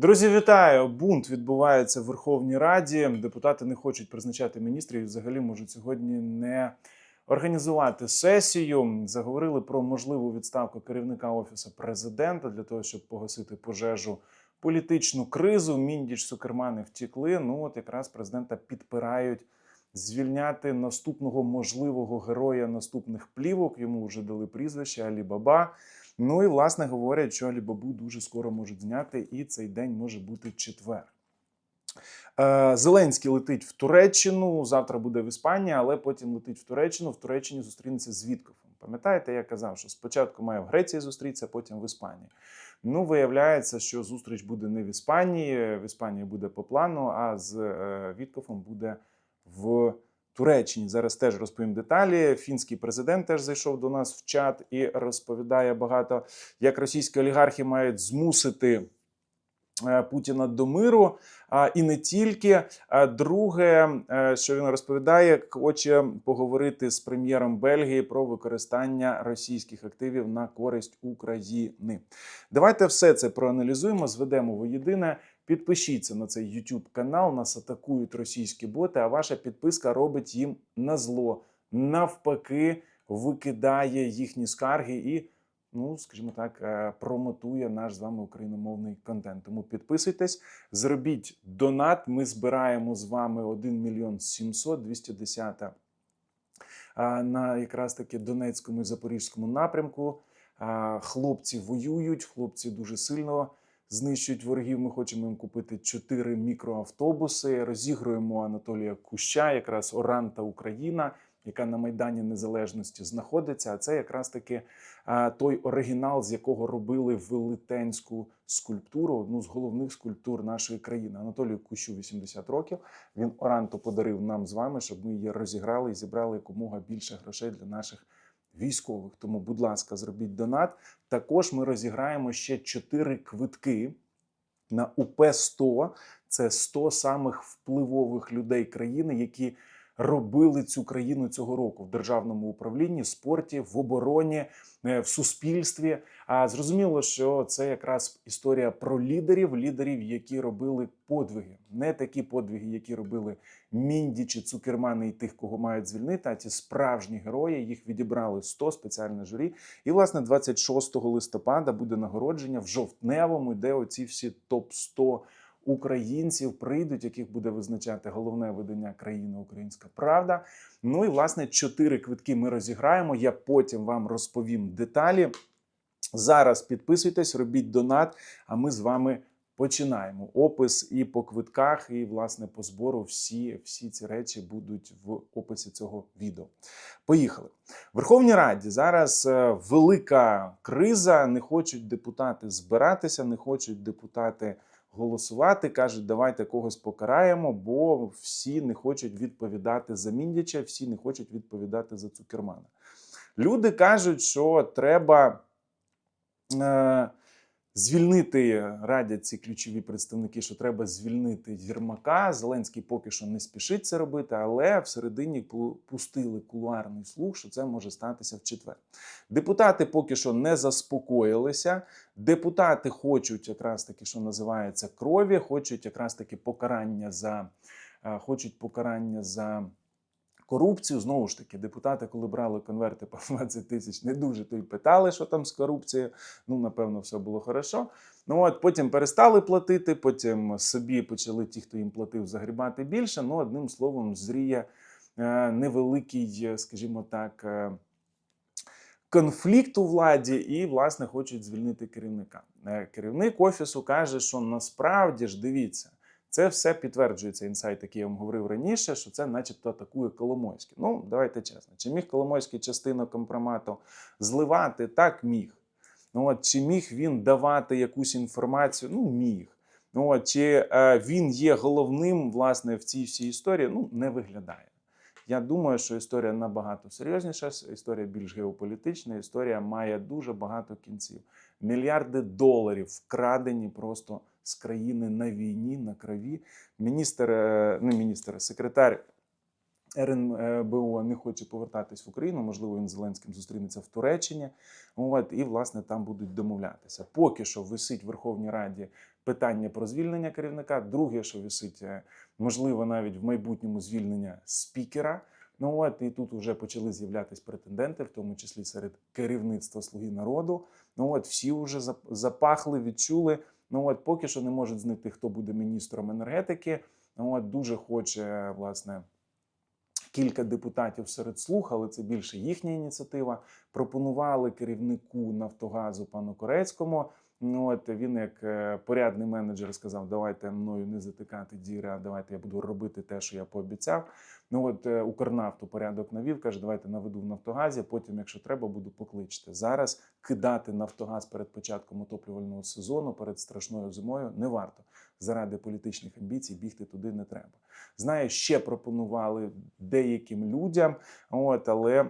Друзі, вітаю! Бунт відбувається в Верховній Раді. Депутати не хочуть призначати міністрів взагалі можуть сьогодні не організувати сесію. Заговорили про можливу відставку керівника офісу президента для того, щоб погасити пожежу політичну кризу. Міндіч Сукермани втікли. Ну от якраз президента підпирають звільняти наступного можливого героя наступних плівок. Йому вже дали прізвище Алі Баба. Ну і власне говорять, що Алібабу дуже скоро можуть зняти, і цей день може бути четвер. Е, Зеленський летить в Туреччину. Завтра буде в Іспанії, але потім летить в Туреччину. В Туреччині зустрінеться з Віткофом. Пам'ятаєте, я казав, що спочатку має в Греції зустрітися, потім в Іспанії. Ну, виявляється, що зустріч буде не в Іспанії. В Іспанії буде по плану, а з е, Віткофом буде в Туреччині. Зараз теж розповім деталі. Фінський президент теж зайшов до нас в чат і розповідає багато, як російські олігархи мають змусити. Е, Путіна до миру, і не тільки. Друге, е, що він розповідає, хоче поговорити з прем'єром Бельгії про використання російських активів на користь України. Давайте все це проаналізуємо, зведемо воєдине. Підпишіться на цей YouTube канал, нас атакують російські боти, а ваша підписка робить їм на зло. Навпаки, викидає їхні скарги і, ну скажімо так, е, промотує наш з вами україномовний контент. Тому підписуйтесь, зробіть донат. Ми збираємо з вами 1 мільйон 700, 210 а, на якраз таки Донецькому і Запорізькому напрямку. Хлопці воюють, хлопці дуже сильно знищують ворогів. Ми хочемо їм купити 4 мікроавтобуси. Розігруємо Анатолія Куща, якраз Оранта Україна, яка на Майдані Незалежності знаходиться. А це якраз таки той оригінал, з якого робили велетенську скульптуру, одну з головних скульптур нашої країни. Анатолію Кущу 80 років. Він Оранту подарив нам з вами, щоб ми її розіграли і зібрали якомога більше грошей для наших військових. Тому, будь ласка, зробіть донат. Також ми розіграємо ще 4 квитки на УП 100 Це 100 самих впливових людей країни, які робили цю країну цього року в державному управлінні, спорті, в обороні, е, в суспільстві. А зрозуміло, що це якраз історія про лідерів, лідерів, які робили подвиги, не такі подвиги, які робили Мінді чи Цукермани і тих, кого мають звільнити, а ті справжні герої. Їх відібрали 100 спеціальне журі. І власне 26 листопада буде нагородження в жовтневому, де оці всі топ 100 українців прийдуть, яких буде визначати головне видання країни Українська Правда. Ну і власне чотири квитки ми розіграємо. Я потім вам розповім деталі. Зараз підписуйтесь, робіть донат. А ми з вами починаємо. Опис і по квитках, і власне по збору. Всі, всі ці речі будуть в описі цього відео. Поїхали. В Верховній Раді зараз е, велика криза. Не хочуть депутати збиратися, не хочуть депутати голосувати. кажуть, давайте когось покараємо, бо всі не хочуть відповідати за міндяча, всі не хочуть відповідати за Цукермана. Люди кажуть, що треба е, звільнити, радять ці ключові представники, що треба звільнити Єрмака. Зеленський поки що не спішить це робити, але всередині пу- пустили кулуарний слух, що це може статися в четвер. Депутати поки що не заспокоїлися. Депутати хочуть якраз таки, що називається крові, хочуть якраз таки покарання за е, хочуть покарання за. Корупцію знову ж таки, депутати, коли брали конверти по 20 тисяч, не дуже то й питали, що там з корупцією. Ну, напевно, все було хорошо. Ну от потім перестали платити, потім собі почали ті, хто їм платив, загрібати більше. Ну, одним словом, зріє е, невеликий, е, скажімо так, е, конфлікт у владі, і, власне, хочуть звільнити керівника. Керівник офісу каже, що насправді ж дивіться. Це все підтверджується інсайт, який я вам говорив раніше, що це, начебто, атакує Коломойський. Ну, давайте чесно. Чи міг Коломойський частину компромату зливати? Так міг. Ну от чи міг він давати якусь інформацію? Ну, міг. Ну от чи е, він є головним власне в цій всій історії? Ну, не виглядає. Я думаю, що історія набагато серйозніша, історія більш геополітична, історія має дуже багато кінців. Мільярди доларів вкрадені просто з країни на війні, на крові. Міністр, е, не міністр, секретар РНБО не хоче повертатись в Україну. Можливо, він з Зеленським зустрінеться в Туреччині. От, і, власне, там будуть домовлятися. Поки що висить в Верховній Раді питання про звільнення керівника. Друге, що висить, е, можливо, навіть в майбутньому звільнення спікера. Ну от і тут вже почали з'являтися претенденти, в тому числі серед керівництва Слуги народу. Ну от всі вже запахли, відчули. Ну от поки що не можуть знайти, хто буде міністром енергетики. Ну от дуже хоче власне. Кілька депутатів серед слух, але це більше їхня ініціатива. Пропонували керівнику Нафтогазу пану Корецькому. Ну от він, як е, порядний менеджер, сказав: давайте мною не затикати діри, а давайте я буду робити те, що я пообіцяв. Ну от е, Укрнафту порядок навів, каже, давайте наведу в Нафтогазі. Потім, якщо треба, буду покличте. Зараз кидати Нафтогаз перед початком отоплювального сезону, перед страшною зимою не варто. Заради політичних амбіцій бігти туди не треба. Знаю, ще пропонували деяким людям, от але.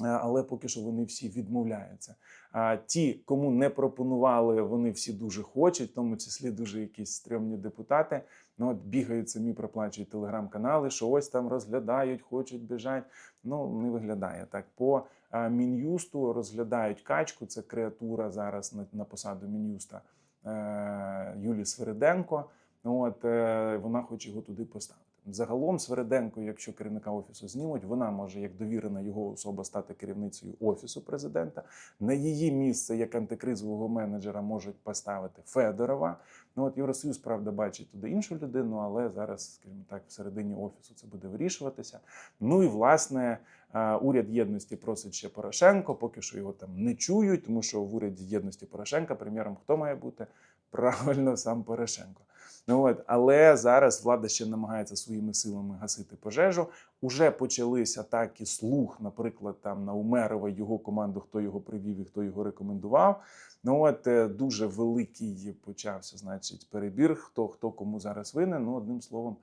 Е, Але поки що вони всі відмовляються. А ті, кому не пропонували, вони всі дуже хочуть, в тому числі дуже якісь стрьомні депутати. Ну от бігають самі, проплачують телеграм-канали, що ось там розглядають, хочуть біжать. Ну не виглядає так. По а, мін'юсту розглядають качку. Це креатура зараз на, на посаду мін'юста е, Юлії Свериденко. От е, вона хоче його туди поставити. Загалом Свериденко, якщо керівника офісу знімуть, вона може як довірена його особа стати керівницею офісу президента. На її місце як антикризового менеджера можуть поставити Федорова. Ну от Євросоюз, правда, бачить туди іншу людину, але зараз, скажімо так, всередині офісу це буде вирішуватися. Ну і власне е, уряд єдності просить ще Порошенко. Поки що його там не чують, тому що в уряді єдності Порошенка прем'єром хто має бути? Правильно, сам Порошенко. Ну от, але зараз влада ще намагається своїми силами гасити пожежу. Уже почались атаки слуг, наприклад, там на Умерова його команду, хто його привів і хто його рекомендував. Ну от е, дуже великий почався, значить, перебір, хто хто кому зараз винен. Ну, одним словом,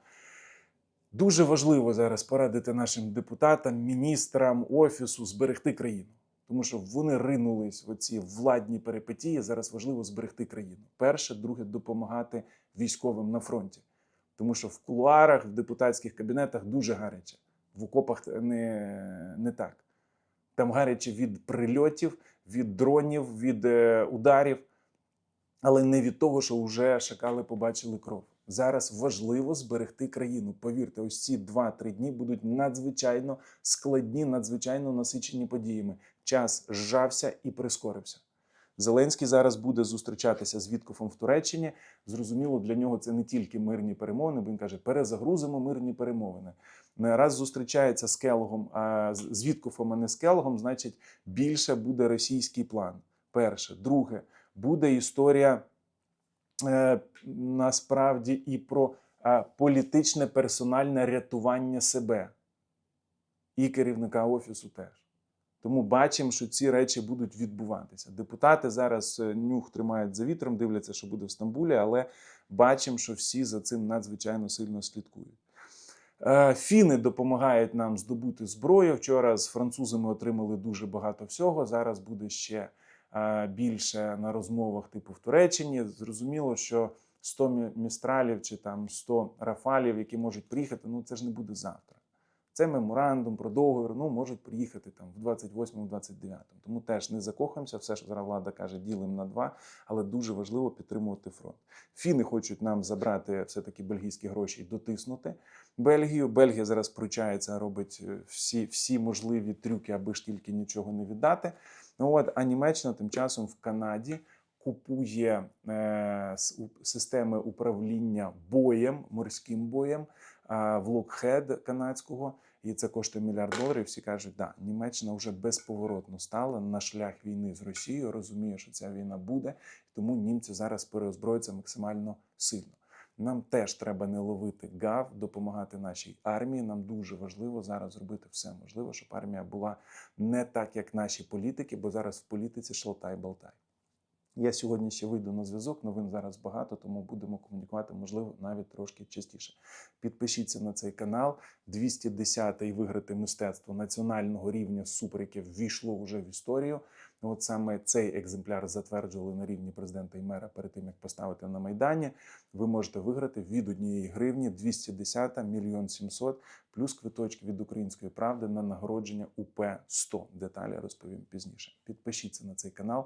дуже важливо зараз порадити нашим депутатам, міністрам офісу зберегти країну. Тому що вони ринулись в оці владні перипетії. Зараз важливо зберегти країну. Перше, друге, допомагати військовим на фронті. Тому що в кулуарах, в депутатських кабінетах дуже гаряче. В окопах не, не так. Там гаряче від прильотів, від дронів, від е, ударів, але не від того, що вже шакали побачили кров. Зараз важливо зберегти країну. Повірте, ось ці 2-3 дні будуть надзвичайно складні, надзвичайно насичені подіями. Час зжався і прискорився. Зеленський зараз буде зустрічатися з Віткофом в Туреччині. Зрозуміло, для нього це не тільки мирні перемовини, бо він каже, перезагрузимо мирні перемовини. Не раз зустрічається з Келогом, а з Віткофом, а не з Келогом, значить, більше буде російський план. Перше. Друге, буде історія насправді і про е, політичне персональне рятування себе і керівника офісу теж. Тому бачимо, що ці речі будуть відбуватися. Депутати зараз е, нюх тримають за вітром, дивляться, що буде в Стамбулі, але бачимо, що всі за цим надзвичайно сильно слідкують. Е, Фіни допомагають нам здобути зброю. Вчора з французами отримали дуже багато всього. Зараз буде ще е, більше на розмовах, типу в Туреччині. Зрозуміло, що 100 мі- містралів чи там 100 рафалів, які можуть приїхати, ну це ж не буде завтра. Це меморандум про договір, ну можуть приїхати там в 28-29. Тому теж не закохаємося, все, що зараз влада каже, ділимо на два, але дуже важливо підтримувати фронт. Фіни хочуть нам забрати все-таки бельгійські гроші і дотиснути Бельгію. Бельгія зараз пручається, робить е, всі, всі можливі трюки, аби ж тільки нічого не віддати. Ну от, а Німеччина тим часом в Канаді купує е, системи управління боєм, морським боєм а, в Локхед канадського, і це коштує мільярд доларів. Всі кажуть, да, Німеччина вже безповоротно стала на шлях війни з Росією, розуміє, що ця війна буде, тому німці зараз переозброюються максимально сильно. Нам теж треба не ловити гав, допомагати нашій армії. Нам дуже важливо зараз зробити все можливе, щоб армія була не так, як наші політики, бо зараз в політиці шалтай-болтай. Я сьогодні ще вийду на зв'язок. Новин зараз багато, тому будемо комунікувати, можливо, навіть трошки частіше. Підпишіться на цей канал. 210-й виграти мистецтво національного рівня супер, яке ввійшло вже в історію. От саме цей екземпляр затверджували на рівні президента і мера перед тим, як поставити на майдані. Ви можете виграти від однієї гривні 210 мільйон 700, плюс квиточки від української правди на нагородження УП 100. Деталі розповім пізніше. Підпишіться на цей канал.